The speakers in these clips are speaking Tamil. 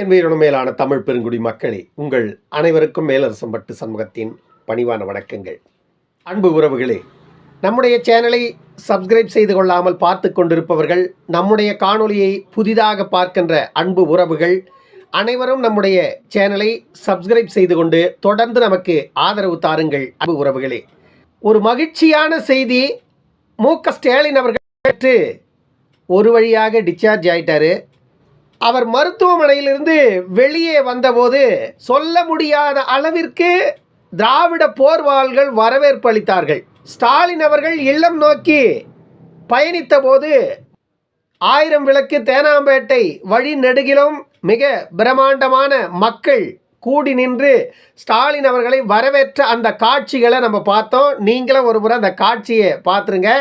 என் உயிரினும் மேலான தமிழ் பெருங்குடி மக்களே உங்கள் அனைவருக்கும் மேலரசம்பட்டு சமூகத்தின் பணிவான வணக்கங்கள். அன்பு உறவுகளே நம்முடைய சேனலை சப்ஸ்கிரைப் செய்து கொள்ளாமல் பார்த்து கொண்டிருப்பவர்கள் நம்முடைய காணொலியை புதிதாக பார்க்கின்ற அன்பு உறவுகள் அனைவரும் நம்முடைய சேனலை சப்ஸ்கிரைப் செய்து கொண்டு தொடர்ந்து நமக்கு ஆதரவு தாருங்கள். அன்பு உறவுகளே ஒரு மகிழ்ச்சியான செய்தி மு க ஸ்டாலின் அவர்கள் ஒரு வழியாக டிஸ்சார்ஜ் ஆயிட்டாரு. அவர் மருத்துவமனையிலிருந்து வெளியே வந்தபோது சொல்ல முடியாத அளவிற்கு திராவிட போர்வாள்கள் வரவேற்பு அளித்தார்கள். ஸ்டாலின் அவர்கள் இல்லம் நோக்கி பயணித்த போது ஆயிரம் விளக்கு தேனாம்பேட்டை வழி நெடுகிலும் மிக பிரம்மாண்டமான மக்கள் கூடி நின்று ஸ்டாலின் அவர்களை வரவேற்ற அந்த காட்சிகளை நம்ம பார்த்தோம். நீங்களும் ஒரு முறை அந்த காட்சியை பார்த்துருங்க.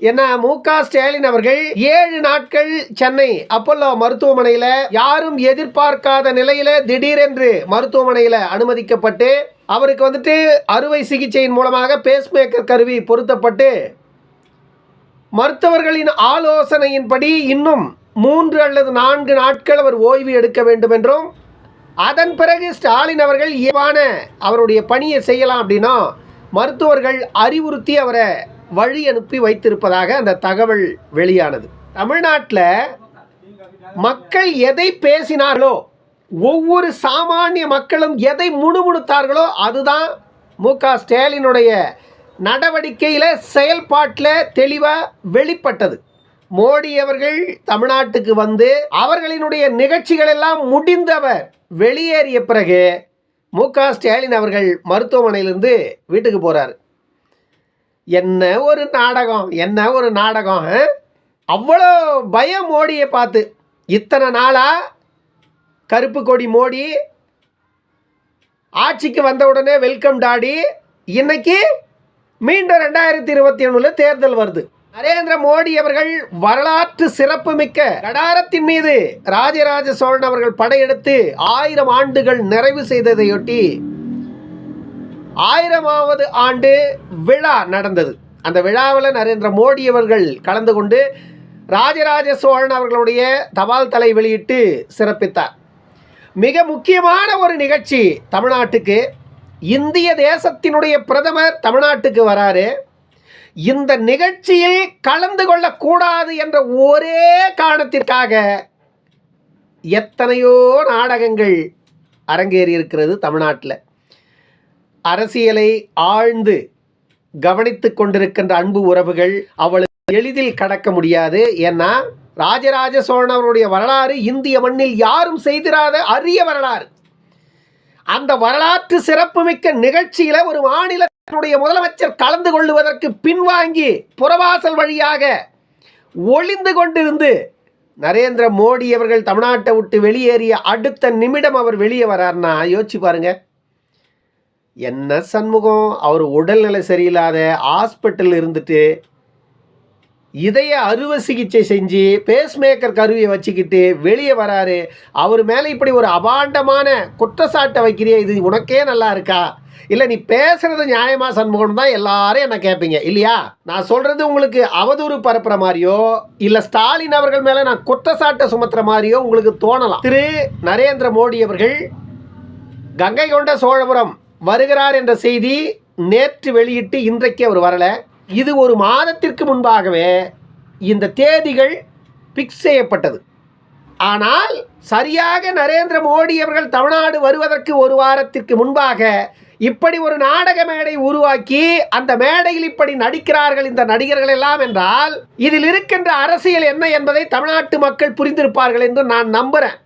என்ன மு க ஸ்டாலின் அவர்கள் ஏழு நாட்கள் சென்னை அப்பல்லோ மருத்துவமனையில் யாரும் எதிர்பார்க்காத நிலையில திடீரென்று மருத்துவமனையில் அனுமதிக்கப்பட்டு அவருக்கு வந்துட்டு அறுவை சிகிச்சையின் மூலமாக பேஸ்மேக்கர் கருவி பொருத்தப்பட்டு மருத்துவர்களின் ஆலோசனையின்படி இன்னும் மூன்று அல்லது நான்கு நாட்கள் அவர் ஓய்வு எடுக்க வேண்டும் என்றும் அதன் பிறகு ஸ்டாலின் அவர்கள் இயல்பான அவருடைய பணியை செய்யலாம் அப்படின்னா மருத்துவர்கள் அறிவுறுத்தி அவரை வழி அனுப்பி வைத்திருப்பதாக அந்த தகவல் வெளியானது. தமிழ்நாட்டில் மக்கள் எதை பேசினார்களோ ஒவ்வொரு சாமானிய மக்களும் எதை முணுமுணுத்தார்களோ அதுதான் மு க ஸ்டாலினுடைய நடவடிக்கையில் செயல்பாட்டில் தெளிவாக வெளிப்பட்டது. மோடி அவர்கள் தமிழ்நாட்டுக்கு வந்து அவர்களினுடைய நிகழ்ச்சிகள் எல்லாம் முடிந்தவர் வெளியேறிய பிறகு மு க ஸ்டாலின் அவர்கள் மருத்துவமனையிலிருந்து வீட்டுக்கு போகிறார் என்ன ஒரு நாடகம்? என்ன ஒரு நாடகம் அவ்வளோ பயம் மோடியை பார்த்து. இத்தனை நாளாக கருப்பு கொடி மோடி ஆட்சிக்கு வந்த உடனே வெல்கம் டாடி. இன்னைக்கு மீண்டும் ரெண்டாயிரத்தி இருபத்தி ஒன்றில் தேர்தல் வருது. நரேந்திர மோடி அவர்கள் வரலாற்று சிறப்புமிக்க கடாரத்தின் மீது ராஜராஜ சோழன் அவர்கள் படையெடுத்து ஆயிரம் ஆண்டுகள் நிறைவு செய்ததையொட்டி ஆயிரமாவது ஆண்டு விழா நடந்தது. அந்த விழாவில் நரேந்திர மோடி அவர்கள் கலந்து கொண்டு ராஜராஜ சோழன் அவர்களுடைய தபால் தலை வெளியிட்டு சிறப்பித்தார். மிக முக்கியமான ஒரு நிகழ்ச்சி தமிழ்நாட்டுக்கு. இந்திய தேசத்தினுடைய பிரதமர் தமிழ்நாட்டுக்கு வராரு. இந்த நிகழ்ச்சியில் கலந்து கொள்ளக்கூடாது என்ற ஒரே காரணத்திற்காக எத்தனையோ நாடகங்கள் அரங்கேறி இருக்கிறது தமிழ்நாட்டில். அரசியலை ஆழ்ந்து கவனித்து கொண்டிருக்கின்ற அன்பு உறவுகள் அவளுக்கு எளிதில் கடக்க முடியாது. ஏன்னா ராஜராஜ சோழனவருடைய வரலாறு இந்திய மண்ணில் யாரும் செய்திராத அரிய வரலாறு. அந்த வரலாற்று சிறப்புமிக்க நிகழ்ச்சியில ஒரு மாநிலத்தினுடைய முதலமைச்சர் கலந்து கொள்ளுவதற்கு பின்வாங்கி புறவாசல் வழியாக ஒளிந்து கொண்டிருந்து நரேந்திர மோடி அவர்கள் தமிழ்நாட்டை விட்டு வெளியேறிய அடுத்த நிமிடம் அவர் வெளியே வரார்னா யோசிச்சு பாருங்கள் என்ன சண்முகம்? அவர் உடல்நிலை சரியில்லாத ஹாஸ்பிட்டல் இருந்துட்டு இதய அறுவை சிகிச்சை செஞ்சு பேஸ்மேக்கர் கருவியை வச்சுக்கிட்டு வெளியே வராரு. அவர் மேலே இப்படி ஒரு அபாண்டமான குற்றச்சாட்டை வைக்கிறியே இது உனக்கே நல்லா இருக்கா? இல்லை நீ பேசுறது நியாயமாக சண்முகம் தான் எல்லாரும் என்ன கேட்பீங்க இல்லையா? நான் சொல்றது உங்களுக்கு அவதூறு பரப்புற மாதிரியோ இல்லை ஸ்டாலின் அவர்கள் மேலே நான் குற்றச்சாட்டை சுமத்துற மாதிரியோ உங்களுக்கு தோணலாம். திரு. நரேந்திர மோடி அவர்கள் கங்கை கொண்ட சோழபுரம் வருகிறார் என்ற செய்தி நேற்று வெளியிட்டு இன்றைக்கு அவர் வரலை. இது ஒரு மாதத்திற்கு முன்பாகவே இந்த தேதிகள் பிக்ஸ் செய்யப்பட்டது. ஆனால் சரியாக நரேந்திர மோடி அவர்கள் தமிழ்நாடு வருவதற்கு ஒரு வாரத்திற்கு முன்பாக இப்படி ஒரு நாடக மேடை உருவாக்கி அந்த மேடையில் இப்படி நடிக்கிறார்கள் இந்த நடிகர்கள் எல்லாம் என்றால் இதில் இருக்கின்ற அரசியல் என்ன என்பதை தமிழ்நாட்டு மக்கள் புரிந்திருப்பார்கள் என்று நான் நம்புகிறேன்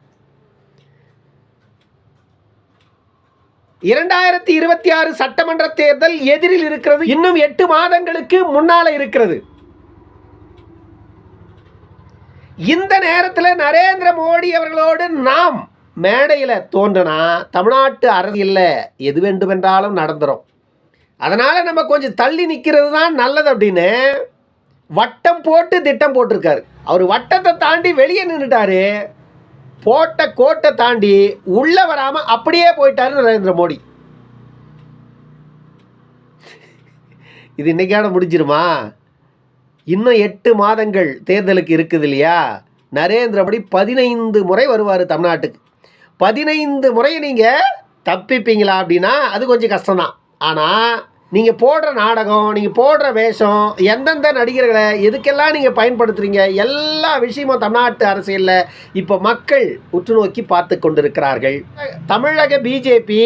இரண்டாயிரத்தி இருபத்தி ஆறு சட்டமன்ற தேர்தல் எதிரில் இருக்கிறது. இன்னும் எட்டு மாதங்களுக்கு முன்னால இருக்கிறது. இந்த நேரத்தில் நரேந்திர மோடி அவர்களோடு நாம் மேடையில் தோன்றினா? தமிழ்நாட்டு அரசியலில் எது வேண்டுமென்றாலும் நடந்துடும் அதனால் நம்ம கொஞ்சம் தள்ளி நிற்கிறது தான் நல்லது அப்படின்னு வட்டம் போட்டு திட்டம் போட்டிருக்காரு. அவர் வட்டத்தை தாண்டி வெளியே நின்றுட்டாரு போட்ட கோட்டை தாண்டி உள்ள வராம அப்படியே போயிட்டாரு நரேந்திர மோடி. இது இன்னைக்கான முடிஞ்சிருமா? இன்னும் எட்டு மாதங்கள் தேர்தலுக்கு இருக்குது இல்லையா? நரேந்திர மோடி பதினைந்து முறை வருவார் தமிழ்நாட்டுக்கு. பதினைந்து முறை நீங்கள் தப்பிப்பீங்களா அப்படின்னா அது கொஞ்சம் கஷ்டம்தான். ஆனால் நீங்கள் போடுற நாடகம் நீங்கள் போடுற வேஷம் எந்தெந்த நடிகர்களை எதுக்கெல்லாம் நீங்கள் பயன்படுத்துகிறீங்க எல்லா விஷயமும் தமிழ்நாட்டு அரசியலில் இப்போ மக்கள் உற்று நோக்கி பார்த்து கொண்டிருக்கிறார்கள். தமிழக பிஜேபி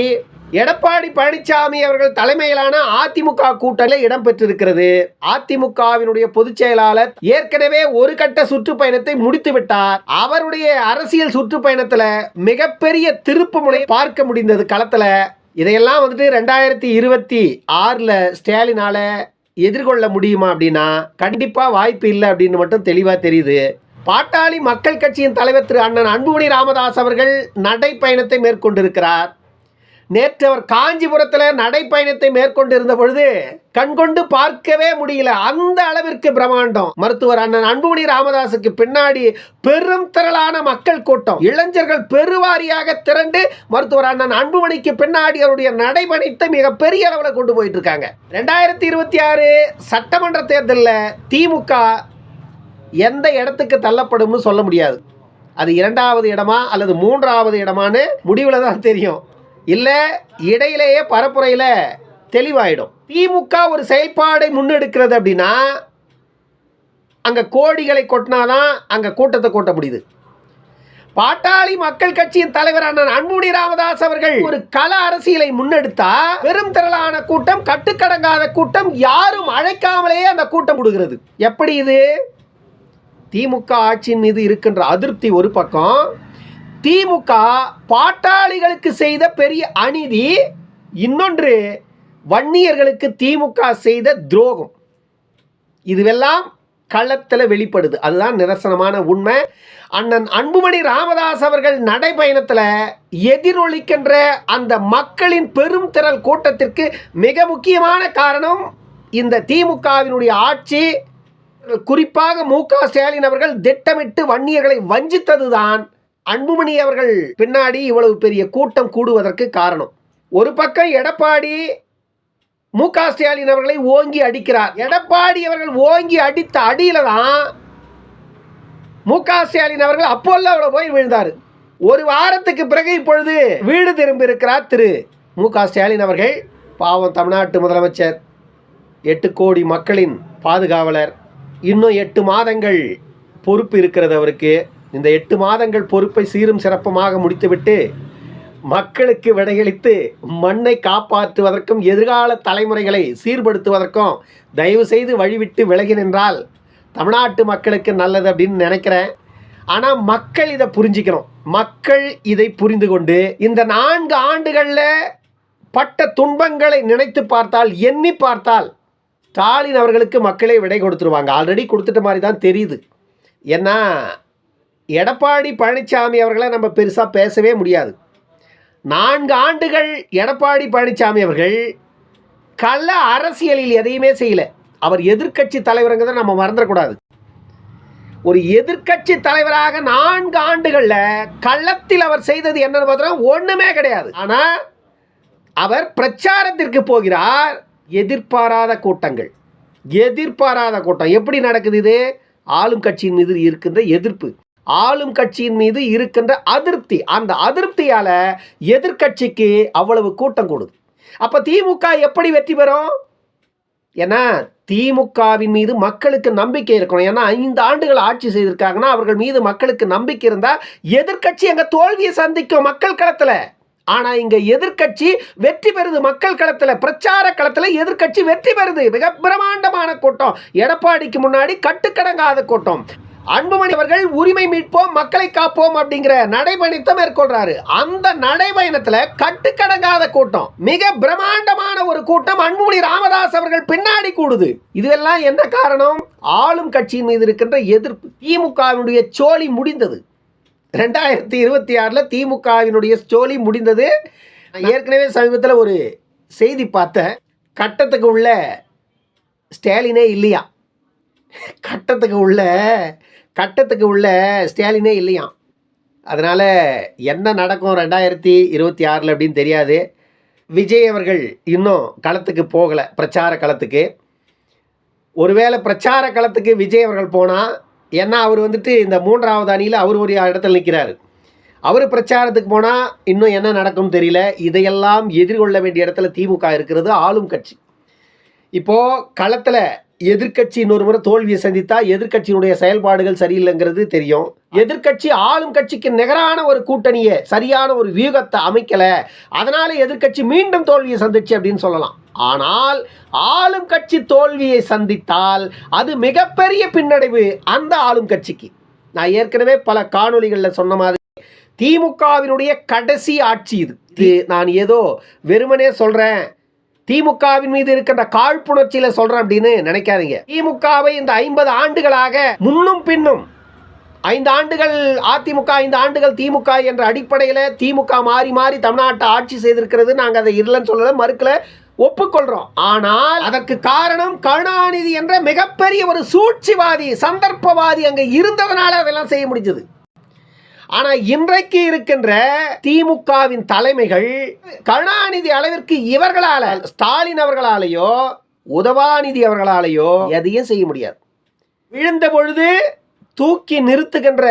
எடப்பாடி பழனிசாமி அவர்கள் தலைமையிலான அதிமுக கூட்டணியில் இடம்பெற்றிருக்கிறது. அதிமுகவினுடைய பொதுச் செயலாளர் ஏற்கனவே ஒரு கட்ட சுற்றுப்பயணத்தை முடித்து விட்டார் அவருடைய அரசியல் சுற்றுப்பயணத்துல மிகப்பெரிய திருப்பு முனை பார்க்க முடிந்தது களத்துல. இதையெல்லாம் வந்துட்டு ரெண்டாயிரத்தி இருபத்தி ஆறில் ஸ்டாலினால் எதிர்கொள்ள முடியுமா அப்படின்னா கண்டிப்பாக வாய்ப்பு இல்லை அப்படின்னு மட்டும் தெளிவாக தெரியுது. பாட்டாளி மக்கள் கட்சியின் தலைவர் திரு அண்ணன் அன்புமணி ராமதாஸ் அவர்கள் நடைப்பயணத்தை மேற்கொண்டிருக்கிறார். நேற்று அவர் காஞ்சிபுரத்தில் நடைப்பயணத்தை மேற்கொண்டிருந்த பொழுது கண்கொண்டு பார்க்கவே முடியல. அந்த அளவிற்கு பிரம்மாண்டம். மருத்துவர் அண்ணன் அன்புமணி ராமதாஸுக்கு பின்னாடி பெரும் திரளான மக்கள் கூட்டம். இளைஞர்கள் பெருவாரியாக திரண்டு மருத்துவர் அண்ணன் அன்புமணிக்கு பின்னாடி அவருடைய நடைபயணத்தை மிக பெரிய அளவில் கொண்டு போயிட்டு இருக்காங்க ரெண்டாயிரத்தி இருபத்தி ஆறு சட்டமன்ற தேர்தலில் திமுக எந்த இடத்துக்கு தள்ளப்படும்னு சொல்ல முடியாது. அது இரண்டாவது இடமா அல்லது மூன்றாவது இடமானு முடிவில் தான் தெரியும். இல்லை இடையிலேயே பரப்புரையில் தெளிவாயிடும். திமுக ஒரு செயல்பாடை முன்னெடுக்கிறது அப்படின்னா அங்கே கோடிகளை கொட்டினாதான் அங்கே கூட்டத்தை கூட்ட முடியுது. பாட்டாளி மக்கள் கட்சியின் தலைவரான அண்ணன் அன்புமணி ராமதாஸ் அவர்கள் ஒரு கள அரசியலை முன்னெடுத்தா பெரும் திரளான கூட்டம் கட்டுக்கடங்காத கூட்டம் யாரும் அழைக்காமலேயே அந்த கூட்டம் கொடுக்கிறது எப்படி இது? திமுக ஆட்சியின் மீது இருக்கின்ற அதிருப்தி ஒரு பக்கம் திமுக பாட்டாளிகளுக்கு செய்த பெரிய அநீதி இன்னொன்று வன்னியர்களுக்கு திமுக செய்த துரோகம். இதுவெல்லாம் களத்தில் வெளிப்படுது. அதுதான் நிதர்சனமான உண்மை. அண்ணன் அன்புமணி ராமதாஸ் அவர்கள் நடைபயணத்தில் எதிரொலிக்கின்ற அந்த மக்களின் பெரும் திரள் கூட்டத்திற்கு மிக முக்கியமான காரணம் இந்த திமுகவினுடைய ஆட்சி. குறிப்பாக மு க ஸ்டாலின் அவர்கள் திட்டமிட்டு வன்னியர்களை வஞ்சித்தது தான் அன்புமணி அவர்கள் பின்னாடி இவ்வளவு பெரிய கூட்டம் கூடுவதற்கு காரணம். ஒரு பக்கம் எடப்பாடி மு க ஸ்டாலின் அவர்களை ஓங்கி அடிக்கிறார். எடப்பாடி அவர்கள் ஓங்கி அடித்த அடியில தான் மு க ஸ்டாலின் அவர்கள் அப்போல்ல அவரை போய் விழுந்தார். ஒரு வாரத்துக்கு பிறகு இப்பொழுது வீடு திரும்பி இருக்கிறார் திரு மு க ஸ்டாலின் அவர்கள். பாவம் தமிழ்நாட்டு முதலமைச்சர் எட்டு கோடி மக்களின் பாதுகாவலர் இன்னும் எட்டு மாதங்கள் பொறுப்பு இருக்கிறது அவருக்கு. இந்த எட்டு மாதங்கள் பொறுப்பை சீரும் சிறப்புமாக முடித்துவிட்டு மக்களுக்கு விடையளித்து மண்ணை காப்பாற்றுவதற்கும் எதிர்கால தலைமுறைகளை சீர்படுத்துவதற்கும் தயவு செய்து வழிவிட்டு விலகி நின்றால் தமிழ்நாட்டு மக்களுக்கு நல்லது அப்படின்னு நினைக்கிறேன். ஆனால் மக்கள் இதை புரிஞ்சுக்கணும். மக்கள் இதை புரிந்து கொண்டு இந்த நான்கு ஆண்டுகளில் பட்ட துன்பங்களை நினைத்து பார்த்தால் எண்ணி பார்த்தால் ஸ்டாலின் அவர்களுக்கு மக்களே விடை கொடுத்துருவாங்க. ஆல்ரெடி கொடுத்துட்ட மாதிரி தான் தெரியுது. ஏன்னா எடப்பாடி பழனிசாமி அவர்களை நம்ம பெருசாக பேசவே முடியாது. நான்கு ஆண்டுகள் எடப்பாடி பழனிசாமி அவர்கள் கள அரசியலில் எதையுமே செய்யலை. அவர் எதிர்க்கட்சி தலைவருங்கிறத நம்ம மறந்துடக்கூடாது. ஒரு எதிர்க்கட்சி தலைவராக நான்கு ஆண்டுகளில் களத்தில் அவர் செய்தது என்னன்னு பார்த்தோம்னா ஒன்றுமே கிடையாது. ஆனால் அவர் பிரச்சாரத்திற்கு போகிறார். எதிர்பாராத கூட்டங்கள். எதிர்பாராத கூட்டம். எப்படி நடக்குது இது? ஆளும் கட்சியின் மீது இருக்கின்ற எதிர்ப்பு. ஆளும் கட்சியின் மீது இருக்கின்ற அதிருப்தி. அந்த அதிருப்தியால் எதிர்க்கட்சிக்கு அவ்வளவு கூட்டம் கூடுது அப்போ திமுக எப்படி வெற்றி பெறும்? ஏன்னா திமுகவின் மீது மக்களுக்கு நம்பிக்கை இருக்கணும். ஏன்னா ஐந்து ஆண்டுகள் ஆட்சி செய்திருக்காங்கன்னா அவர்கள் மீது மக்களுக்கு நம்பிக்கை இருந்தால் எதிர்க்கட்சி அங்கே தோல்வியை சந்திக்கும் மக்கள் களத்தில். ஆனால் இங்கே எதிர்க்கட்சி வெற்றி பெறுது மக்கள் களத்தில். பிரச்சார களத்தில் எதிர்க்கட்சி வெற்றி பெறுது. மிக பிரமாண்டமான கூட்டம். எடப்பாடிக்கு முன்னாடி கட்டுக்கடங்காத கூட்டம். அன்புமணி அவர்கள் உரிமை மீட்போம் மக்களை காப்போம் அப்படிங்கிற நடைபயணத்தை மேற்கொள்றாரு. அந்த நடைபயணத்துல கட்டுக்கடங்காத கூட்டம் மிக பிரம்மாண்டமான ஒரு கூட்டம் அன்புமணி ராமதாஸ் அவர்கள் பின்னாடி கூடுது. இதெல்லாம் என்ன காரணம்? ஆளும் கட்சியின் மீது இருக்கின்ற எதிர்ப்பு. திமுகவினுடைய சோழி முடிந்தது. ரெண்டாயிரத்தி இருபத்தி ஆறில் திமுகவினுடைய ஸ்டோலி முடிந்தது. ஏற்கனவே சமீபத்தில் ஒரு செய்தி பார்த்தேன். கட்டத்துக்கு உள்ள ஸ்டாலினே இல்லையா? கட்டத்துக்கு உள்ள கட்டத்துக்கு உள்ள ஸ்டாலினே இல்லையாம். அதனால் என்ன நடக்கும் ரெண்டாயிரத்தி இருபத்தி ஆறில் அப்படின்னு தெரியாது. விஜய் அவர்கள் இன்னும் களத்துக்கு போகலை பிரச்சார களத்துக்கு. ஒருவேளை பிரச்சார களத்துக்கு விஜய் அவர்கள் போனால் ஏன்னா அவர் வந்துட்டு இந்த மூன்றாவது அணியில் அவர் ஒரு இடத்துல நிற்கிறார் அவர் பிரச்சாரத்துக்கு போனால் இன்னும் என்ன நடக்கும் தெரியல. இதையெல்லாம் எதிர்கொள்ள வேண்டிய இடத்துல திமுக இருக்கிறது ஆளும் கட்சி. இப்போது களத்தில் எதிர்க்கட்சி இன்னொரு முறை தோல்வியை சந்தித்தா எதிர்கட்சியினுடைய செயல்பாடுகள் சரியில்லைங்கிறது தெரியும். எதிர்க்கட்சி ஆளும் கட்சிக்கு நிகரான ஒரு கூட்டணியை சரியான ஒரு வியூகத்தை அமைக்கல. அதனால எதிர்க்கட்சி மீண்டும் தோல்வியை சந்திச்சு அப்படின்னு சொல்லலாம். ஆனால் ஆளும் கட்சி தோல்வியை சந்தித்தால் அது மிகப்பெரிய பின்னடைவு அந்த ஆளும் கட்சிக்கு. நான் ஏற்கனவே பல காணொளிகளில் சொன்ன மாதிரி திமுகவினுடைய கடைசி ஆட்சி இது. இது நான் ஏதோ வெறுமனே சொல்கிறேன் திமுகவின் மீது இருக்கின்ற காழ்ப்புணர்ச்சியில சொல்றேன் அப்படின்னு நினைக்காதீங்க. திமுகவை இந்த ஐம்பது ஆண்டுகளாக முன்னும் பின்னும் ஐந்து ஆண்டுகள் அதிமுக ஐந்து ஆண்டுகள் திமுக என்ற அடிப்படையில் திமுக மாறி மாறி தமிழ்நாட்டை ஆட்சி செய்திருக்கிறது. நாங்கள் அதை இல்லைன்னு சொல்லல மறுக்கல ஒப்புக்கொள்றோம். ஆனால் அதற்கு காரணம் கருணாநிதி என்ற மிகப்பெரிய ஒரு சூழ்ச்சிவாதி சந்தர்ப்பவாதி அங்கே இருந்ததுனால அதெல்லாம் செய்ய முடிஞ்சது. ஆனா இன்றைக்கு இருக்கின்ற திமுகவின் தலைமைகள் கருணாநிதி அளவிற்கு இவர்களால ஸ்டாலின் அவர்களாலேயோ உதவாநிதி அவர்களாலேயோ எதையும் செய்ய முடியாது. விழுந்த பொழுது தூக்கி நிறுத்துகின்ற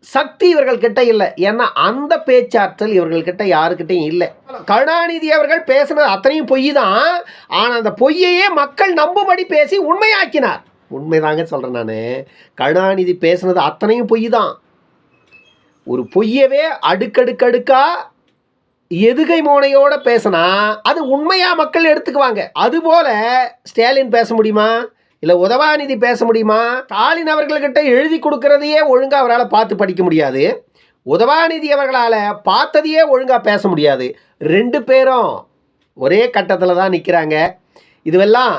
சக்தி இவர்கள் கிட்ட இல்லை. ஏன்னா அந்த பேச்சாற்றல் இவர்கள் கிட்ட யாருக்கிட்டையும் இல்லை. கருணாநிதி அவர்கள் பேசுனது அத்தனையும் பொய் தான். ஆனால் அந்த பொய்யையே மக்கள் நம்பும்படி பேசி உண்மையாக்கினார். உண்மைதாங்க சொல்கிறேன் நான். கருணாநிதி பேசுனது அத்தனையும் பொய் தான். ஒரு பொய்யவே அடுக்கடுக்கடுக்கா எதுகை மோனையோட பேசினா அது உண்மையாக மக்கள் எடுத்துக்குவாங்க. அதுபோல ஸ்டாலின் பேச முடியுமா? இல்லை உதவாநிதி பேச முடியுமா? ஸ்டாலின் அவர்கள்கிட்ட எழுதி கொடுக்கறதையே ஒழுங்காக அவரால் பார்த்து படிக்க முடியாது. உதவாநிதி அவர்களால் பார்த்ததையே ஒழுங்காக பேச முடியாது. ரெண்டு பேரும் ஒரே கட்டத்தில் தான் நிற்கிறாங்க இதுவெல்லாம்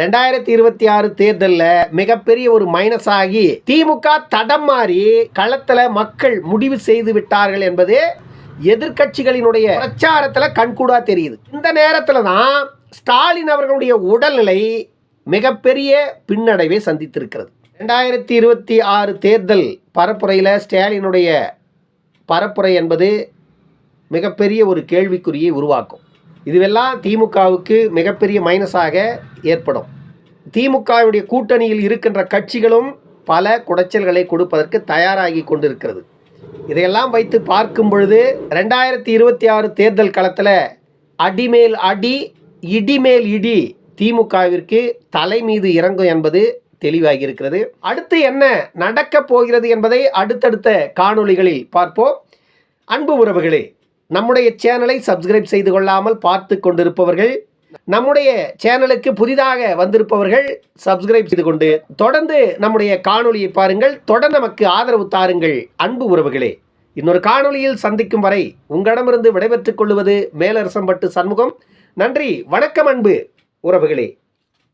ரெண்டாயிரத்தி இருபத்தி ஆறு தேர்தலில் மிகப்பெரிய ஒரு மைனஸ் ஆகி திமுக தடம் மாறி களத்தில் மக்கள் முடிவு செய்து விட்டார்கள் என்பது எதிர்க்கட்சிகளினுடைய பிரச்சாரத்தில் கண்கூடா தெரியுது. இந்த நேரத்தில் தான் ஸ்டாலின் அவர்களுடைய உடல்நிலை மிகப்பெரிய பின்னடைவை சந்தித்திருக்கிறது. ரெண்டாயிரத்தி இருபத்தி ஆறு தேர்தல் பரப்புரையில் ஸ்டாலினுடைய பரப்புரை என்பது மிகப்பெரிய ஒரு கேள்விக்குறியை உருவாக்கும். இதுவெல்லாம் திமுகவுக்கு மிகப்பெரிய மைனஸாக ஏற்படும். திமுகவுடைய கூட்டணியில் இருக்கின்ற கட்சிகளும் பல குடைச்சல்களை கொடுப்பதற்கு தயாராகி கொண்டிருக்கிறது. இதையெல்லாம் வைத்து பார்க்கும் பொழுது ரெண்டாயிரத்தி இருபத்தி ஆறு தேர்தல் களத்தில் அடிமேல் அடி இடிமேல் இடி திமுகவிற்கு தலை மீது இறங்கும் என்பது தெளிவாகி இருக்கிறது அடுத்து என்ன நடக்கப் போகிறது என்பதை அடுத்தடுத்த காணொளிகளில் பார்ப்போம். அன்பு உறவுகளே நம்முடைய சேனலை சப்ஸ்கிரைப் செய்து கொள்ளாமல் பார்த்து கொண்டிருப்பவர்கள் நம்முடைய சேனலுக்கு புதிதாக வந்திருப்பவர்கள் சப்ஸ்கிரைப் செய்து கொண்டு தொடர்ந்து நம்முடைய காணொலியை பாருங்கள். தொடர்ந்து நமக்கு ஆதரவு தாருங்கள். அன்பு உறவுகளே இன்னொரு காணொளியில் சந்திக்கும் வரை உங்களிடமிருந்து விடைபெற்றுக் கொள்வது மேலரசம்பட்டு சண்முகம். நன்றி வணக்கம் அன்பு உறவுகளே.